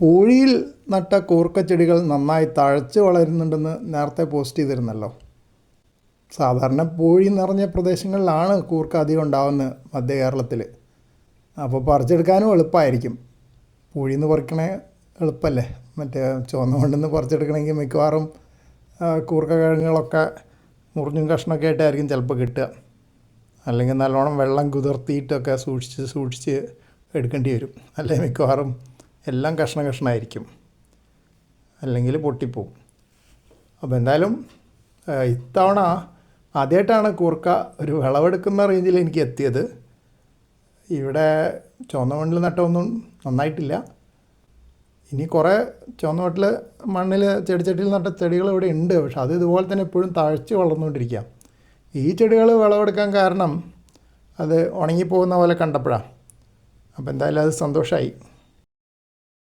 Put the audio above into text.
പൂഴിയിൽ നട്ട കൂർക്കച്ചെടികൾ നന്നായി തഴച്ച് വളരുന്നുണ്ടെന്ന് നേരത്തെ പോസ്റ്റ് ചെയ്തിരുന്നല്ലോ. സാധാരണ പൂഴി നിറഞ്ഞ പ്രദേശങ്ങളിലാണ് കൂർക്ക അധികം ഉണ്ടാവുന്നത് മധ്യ കേരളത്തിൽ അപ്പോൾ പറിച്ചെടുക്കാനും എളുപ്പമായിരിക്കും പൂഴി എന്ന് പറിക്കണേ എളുപ്പമല്ലേ മറ്റേ ചുവന്ന കൊണ്ടുനിന്ന് പറിച്ചെടുക്കണമെങ്കിൽ മിക്കവാറും കൂർക്ക കിഴങ്ങുകളൊക്കെ മുറിഞ്ഞും കഷ്ണമൊക്കെ ആയിട്ടായിരിക്കും ചിലപ്പോൾ കിട്ടുക. അല്ലെങ്കിൽ നല്ലോണം വെള്ളം കുതിർത്തിയിട്ടൊക്കെ സൂക്ഷിച്ച് സൂക്ഷിച്ച് എടുക്കേണ്ടി വരും. അല്ലെങ്കിൽ മിക്കവാറും എല്ലാം കഷ്ണ കഷ്ണമായിരിക്കും അല്ലെങ്കിൽ പൊട്ടിപ്പോവും. അപ്പോൾ എന്തായാലും ഇത്തവണ ആദ്യമായിട്ടാണ് കൂർക്ക ഒരു വിളവെടുക്കുന്ന റേഞ്ചിൽ എനിക്ക് എത്തിയത്. ഇവിടെ ചുവന്ന മണ്ണിൽ നട്ടമൊന്നും നന്നായിട്ടില്ല. ഇനി കുറേ ചുവന്ന മട്ടിൽ മണ്ണിൽ ചെടിച്ചട്ടിയിൽ നട്ട ചെടികൾ ഇവിടെ ഉണ്ട്. പക്ഷെ അത് ഇതുപോലെ തന്നെ എപ്പോഴും തഴച്ച് വളർന്നുകൊണ്ടിരിക്കുക ഈ ചെടികൾ വിളവെടുക്കാൻ കാരണം അത് ഉണങ്ങിപ്പോകുന്ന പോലെ കണ്ടപ്പോഴാണ് അപ്പോൾ എന്തായാലും അത് സന്തോഷമായി